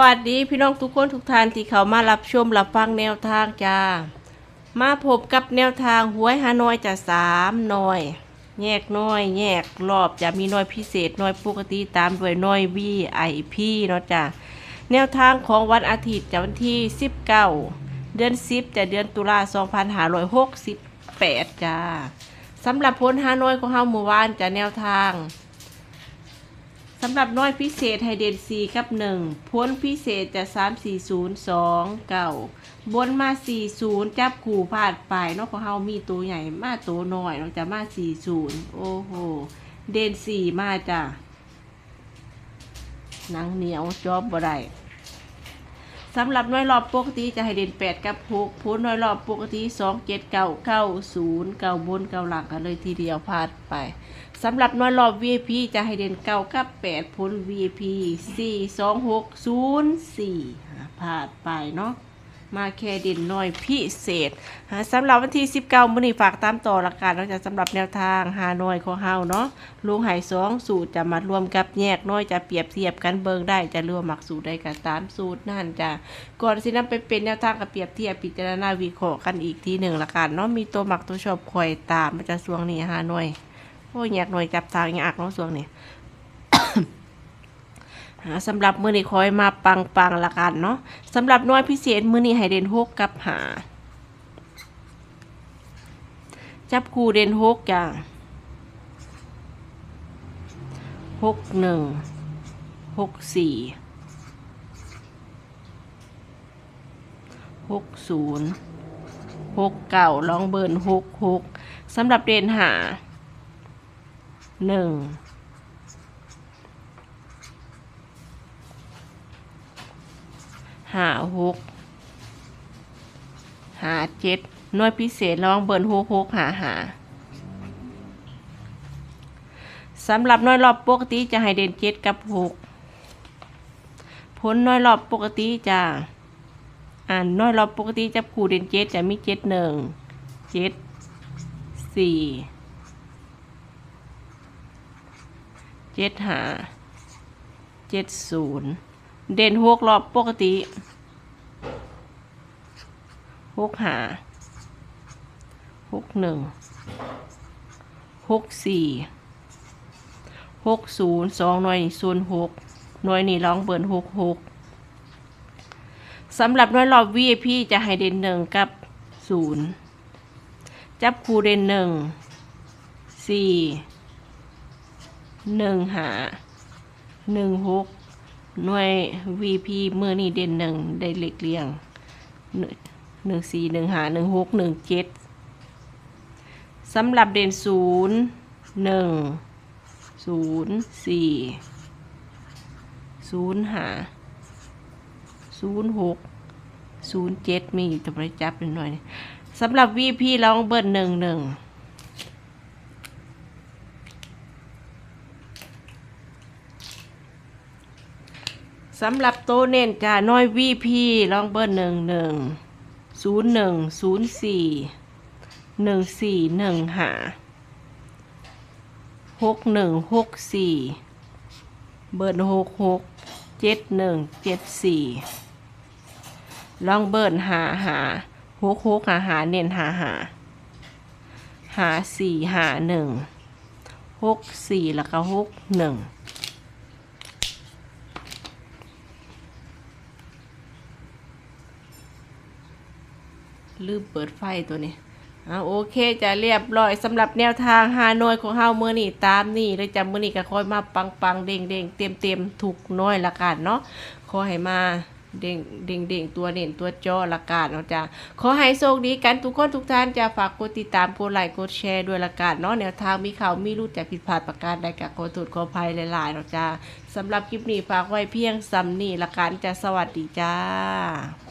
วัสดีพี่น้องทุกคนทุกท่านที่เขามารับชมรับฟังแนวทางจ้า มาพบกับแนวทางหวยฮานอยจะสามหน่อย แยกน้อย แยกรอบจะมีน้อยพิเศษน้อยปกติตามด้วยน้อยวีไอพีเนาะจ้าแนวทางของวันอาทิตย์จะวันที่ 19 เดือน 10 จะเดือนตุลา2568 จ้าสำหรับพ้นฮานอยของเฮาเมื่อวานจะแนวทางำหรับน้อยพิเศษไฮเดนซีกับหนึ่งพ้นพิเศษจะสามสี่ศูนย์สองเก่าบนมาสี่ศูนย์จับขู่พลาดไปเนาะของเฮามีตัวใหญ่มาตัวน้อยเนาะจะมาสี่ศูนย์โอ้โห เดนซีมาจ้ะหนังเหนียวจอบบ่ได้ สำหรับน้อยรอบปกติจะให้เด่นแปดกับหกพ้นน้อยรอบปกติสองเจ็ดเก้าเก้าศูนย์เก้าบนเก้าหลังกันเลยทีเดียวพลาดไปสำหรับน้อยรอบ VIP จะให้เด่นเก้ากับแปดพ้น VIP สี่สองหกศูนย์สี่พลาดไปเนาะ มาแคด่นน้อยพิเศษฮะสำหรับวันที่ 19มื้อนี้ฝากตามต่อละกันนาะจะสำหรับแนวทางหาน้อยของเฮาเนาะลุงไหสองสูตรจะมารวมกับแยกน้อยจะเปรียบเทียบกันเบิงได้จะรวมหมักสูตรได้กันตามสูตรนั่นจะก่อนสินำไปเป็นแนวทางกับเปรียบเทียบพิจารณาวิเคราะห์กันอีกทีหนึ่งละกันเนาะมีตัวหมักตัวชอบคอยตามมันจะสวงนี่หาน้อยโอ้ยอยกหน่อยจับทางอยากเน้องสวงนี่ สำหรับมือนี้คอยมาปังปังละกันเนาะสำหรับน้อยพิเศษมือนี้ให้เด่นหกกับหาจับคู่เด่นหกอย่างหกหนึ่งหกสี่หกศูนย์หกเก่าลองเบิร์นหกหกสำหรับเด่นหาหนึ่ง ห้าหกหาเจ็ดหน่วยพิเศษลองเบิร์นหกหกหาหาสำหรับหน่วยรอบปกติจะให้เด่นเจ็ดกับหกผลหน่วยรอบปกติจะอ่านหน่วยรอบปกติจับคู่เด่นเจ็ดจะมีเจ็ดหนึ่งเจ็ดสี่เจ็ดหาเจ็ดศูนย์ เด่นหกรอบปกติหกหาหกหนึ่งหกสี่หกศูนย์สองหน่วยนี่ศูนย์หกหน่วยนี่ร้องเบิร์นหกหกสำหรับหน่วยรอบ VIP จะให้เด่นหนึ่งกับศูนย์จับคู่เด่นหนึ่งสี่หนึ่งหาหนึ่งหก หน่วย VP มือนี่เด่นหนึ่งได้เล็กเลียงหนึ่งสี่หนึ่งหาหนึ่งหกหนึ่งเจ็ดสำหรับเด่นศูนย์หนึ่งศูนย์สี่ศูนย์หาศูนย์หกศูนย์เจ็ดมีอยู่ต่ไม่ได้จับเป็นหน่อยสำหรับ VP ลองเบิร์หนึ่งหนึ่ง สำหรับโตเน้นจะน้อยวีพีลองเบอร์หนึ่งหนึ่งศูนย์หนึ่งศูนย์สี่หนึ่งสี่หนึ่งหาหกหนึ่งหกสี่เบอร์หกหกเจ็ดหนึ่งเจ็ดสี่ลองเบิร์หาหาหกหกหาหาเน้นหาหาหาสี่หาหนึ่งหกสี่แล้วก็หกหนึ่ง ลืมเปิดไฟตัวนี้อ่าโอเคจะเรียบร้อยสำหรับแนวทางฮานอยของเฮาเมื่อนี่ตามนี่เลยจำเมื่อนี่ก็คอยมาปังปังๆเด้งเด้งเต็มเต็มๆถูกน้อยละกันเนาะขอให้มาเด้งเด้งเด้งตัวเด่นตัวจอละกันเนาะจ้ะขอให้โชคดีกันทุกคนทุกท่านจะฝากกดติดตามกดไลค์กดแชร์ด้วยละกันเนาะแนวทางมีข่าวมีรู้แต่ผิดพลาดประการใดกับขอโทษขออภัยหลายๆเนาะจ้ะสำหรับคลิปนี้ฝากไว้เพียงซ้ำนี่ละกันจะสวัสดีจ้า